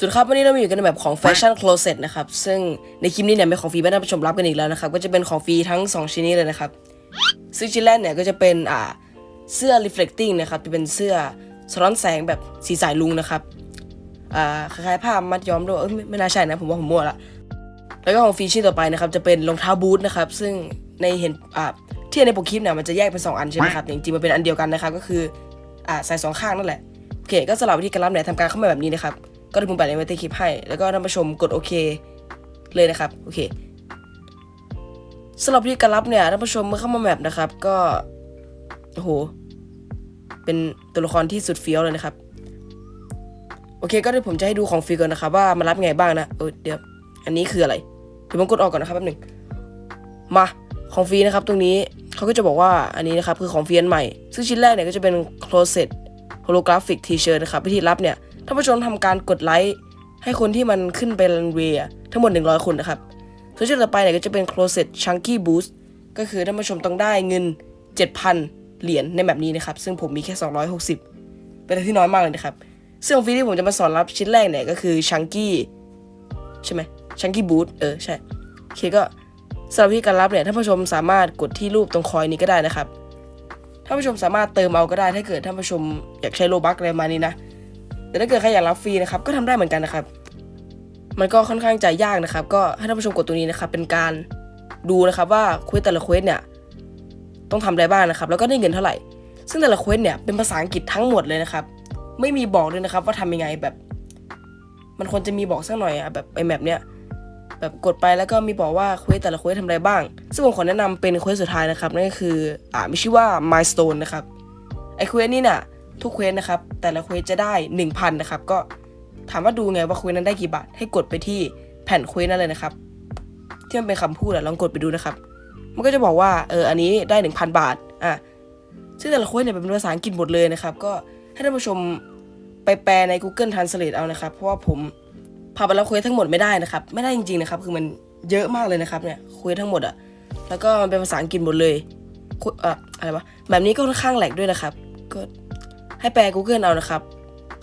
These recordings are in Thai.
สวัสดีครับวันนี้เรามาอยู่กันในแบบของ Fashion Closet นะครับ ซึ่งในคลิปนี้เนี่ยเป็นของฟรีไม่ได้ผู้ชมรับกันอีกแล้วนะครับ ก็จะเป็นของฟรีทั้ง 2 ชิ้นนี้เลยนะครับ ซึ่งชิ้นแรกเนี่ยก็จะเป็นอ่าเสื้อ reflecting นะครับจะเป็นเสื้อสะท้อนแสงแบบสีสายลุงนะครับอ่าคล้ายๆผ้ามัดย้อมด้วยเอ้ยไม่น่าใช่นะผมว่าผมมั่วละแล้วก็ของฟรีชิ้นต่อไปนะครับจะเป็นรองเท้าบูทนะครับซึ่งในเห็นอ่าที่ในปกคลิปเนี่ยมันจะแยกเป็น 2 อันใช่ไหมครับจริงๆมันเป็นอันเดียวกันนะครับก็คืออ่าใส่สองข้างนั่นแหละโอเคก็สำหรับวิธีการรับเนี่ยทำการเข้ามาแบบนี้นะครับ ก็ที่ผมแปะในไว้ใต้คลิปให้ แล้วก็ท่านผู้ชมกดโอเคเลยนะครับ โอเคสำหรับวิธีการรับเนี่ยท่านผู้ชมเมื่อเข้ามาแบบนะครับ ก็โอ้โหเป็นตัวละครที่สุดเฟี้ยวเลยนะครับ โอเค ก็เดี๋ยวผมจะให้ดูของฟรีก่อนนะครับ ว่ามันรับไงบ้างนะเออเดี๋ยวอันนี้คืออะไรเดี๋ยวผมกดออกก่อนนะครับแป๊บหนึ่งมาของฟรีนะครับ ตรงนี้เขาก็จะบอกว่าอันนี้นะครับคือของฟรีอันใหม่ ซึ่งชิ้นแรกเนี่ยก็จะเป็น closet holographic t-shirt นะครับวิธีรับเนี่ย ท่านผู้ชมทำการกดไลค์ให้คนที่มันขึ้นไปรันเวย์ทั้งหมด 100 คนนะครับส่วนชิ้นต่อไปเนี่ยก็จะเป็น closet chunky boost ก็คือท่านผู้ชมต้องได้เงิน 7,000 เหรียญในแบบนี้นะครับ ซึ่งผมมีแค่ 260 เป็นอะไรที่น้อยมากเลยนะครับ ซึ่งของฟรีที่ผมจะมาสอนรับชิ้นแรกเนี่ยก็คือชังกี้ใช่ไหมชังกี้บูทเออใช่โอเคก็สำหรับวิธีการรับเนี่ยท่านผู้ชมสามารถกดที่รูปตรงคอยนี้ก็ได้นะครับท่านผู้ชมสามารถเติมเอาก็ได้ถ้าเกิดท่านผู้ชมอยากใช้โลบักอะไรมานี้นะ แต่ถ้าเกิดใครอยากรับฟรีนะครับก็ทำได้เหมือนกันนะครับ มันก็ค่อนข้างจะยากนะครับ ก็ให้ท่านผู้ชมกดตรงนี้นะครับ เป็นการดูนะครับว่าเควสแต่ละเควสเนี่ยต้องทำอะไรบ้างนะครับ แล้วก็ได้เงินเท่าไหร่ ซึ่งแต่ละเควสเนี่ยเป็นภาษาอังกฤษทั้งหมดเลยนะครับ ไม่มีบอกเลยนะครับว่าทำยังไงแบบ มันควรจะมีบอกสักหน่อยอะแบบไอแมปเนี้ยแบบกดไปแล้วก็มีบอกว่าเควสแต่ละเควสทำอะไรบ้าง ซึ่งผมขอแนะนำเป็นเควสสุดท้ายนะครับนั่นก็คืออ่ามีชื่อว่า milestone นะครับไอเควสนี่น่ะ ทุกเควสนะครับ แต่ละเควสจะได้ 1,000 นะครับ ก็ถามว่าดูไงว่าเควสนั้นได้กี่บาท ให้กดไปที่แผ่นเควสนั่นเลยนะครับ ที่มันเป็นคำพูดอะลองกดไปดูนะครับ มันก็จะบอกว่าเอออันนี้ได้ 1,000 บาทอะซึ่งแต่ละเควสเนี่ยเป็นภาษาอังกฤษหมดเลยนะครับ ก็ให้ท่านผู้ชมไปแปลใน Google Translate เอานะครับ เพราะว่าผมพาไปแล้วเควสทั้งหมดไม่ได้นะครับ ไม่ได้จริงๆนะครับ คือมันเยอะมากเลยนะครับเนี่ยเควสทั้งหมดอะแล้วก็มันเป็นภาษาอังกฤษหมดเลยอ่ออะไรวะแบบนี้ก็ค่อนข้างแหลกด้วยนะครับ ก็ ให้แปล Google เอานะครับ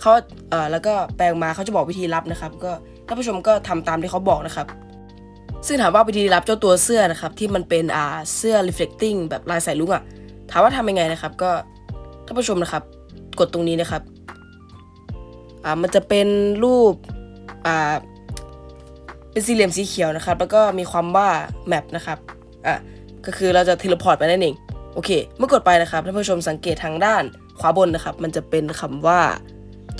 เขาเอ่อแล้วก็แปลมาเขาจะบอกวิธีรับนะครับ ก็ท่านผู้ชมก็ทำตามที่เขาบอกนะครับ ซึ่งถามว่าวิธีรับเจ้าตัวเสื้อนะครับ ที่มันเป็นอ่าเสื้อ reflecting แบบลายสายลุงอะถามว่าทำยังไงนะครับ ก็ท่านผู้ชมนะครับ กดตรงนี้นะครับอ่ามันจะเป็นรูปอ่าเป็นสี่เหลี่ยมสีเขียวนะครับ แล้วก็มีความว่า map นะครับอะก็คือเราจะเทเลพอร์ตไปนั่นเองโอเค เมื่อกดไปนะครับท่านผู้ชมสังเกตทางด้าน ขวาบนนะครับ มันจะเป็นคำว่า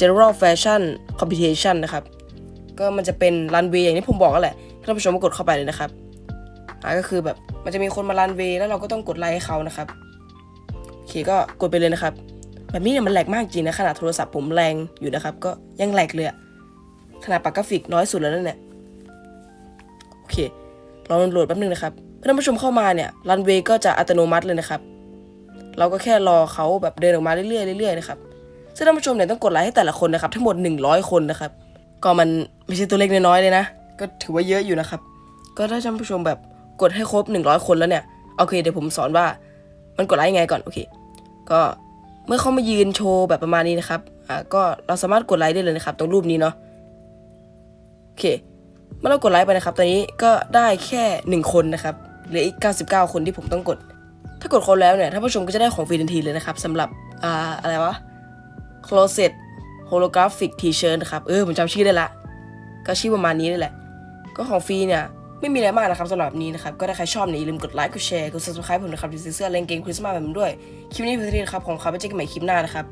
general fashion competition นะครับ ก็มันจะเป็นรันเวย์อย่างที่ผมบอกก็แหละท่านผู้ชมก็กดเข้าไปเลยนะครับอ่าก็คือแบบมันจะมีคนมารันเวย์แล้วเราก็ต้องกดไลค์ให้เขานะครับ โอเคก็กดไปเลยนะครับ แบบนี้เนี่ยมันแหลกมากจริงนะขนาดโทรศัพท์ผมแรงอยู่นะครับ ก็ยังแหลกเลยอะขนาดปากกราฟิกน้อยสุดแล้วนั่นแหละโอเคลองโหลดแป๊บนึงนะครับท่านผู้ชมเข้ามาเนี่ยรันเวย์ก็จะอัตโนมัติเลยนะครับ เราก็แค่รอเขาแบบเดินออกมาเรื่อยๆเรื่อยๆนะครับซึ่งท่านผู้ชมเนี่ยต้องกดไลค์ให้แต่ละคนนะครับ ทั้งหมด 100 คนนะครับ ก็มันไม่ใช่ตัวเล็กน้อยๆเลยนะ ก็ถือว่าเยอะอยู่นะครับ ก็ถ้าท่านผู้ชมแบบกดให้ครบ 100 คนแล้วเนี่ย โอเค เดี๋ยวผมสอนว่ามันกดไลค์ยังไงก่อน โอเค ก็เมื่อเขามายืนโชว์แบบประมาณนี้นะครับ อ่า ก็เราสามารถกดไลค์ได้เลยนะครับ ตรงรูปนี้เนาะ โอเค เมื่อเรากดไลค์ไปนะครับ ตอนนี้ก็ได้แค่ 1 คนนะครับ เหลืออีก 99 คนที่ผมต้องกด ถ้ากดครบแล้วเนี่ยท่านผู้ชมก็จะได้ของฟรีทันทีเลยนะครับสำหรับอ่าอะไรวะ closet holographic t-shirt นะครับ เออ ผมจำชื่อได้ละ ก็ชื่อประมาณนี้นี่แหละ ก็ของฟรีเนี่ย ไม่มีอะไรมากนะครับสำหรับนี้นะครับ ก็ถ้าใครชอบเนี่ยอย่าลืมกดไลค์ กดแชร์ กด subscribe ผมนะครับที่ซื้อเสื้อเลนเกมคริสต์มาสแบบนี้ด้วย คลิปนี้เป็นที่นะครับของเขาไปเจอกันใหม่คลิปหน้านะครับ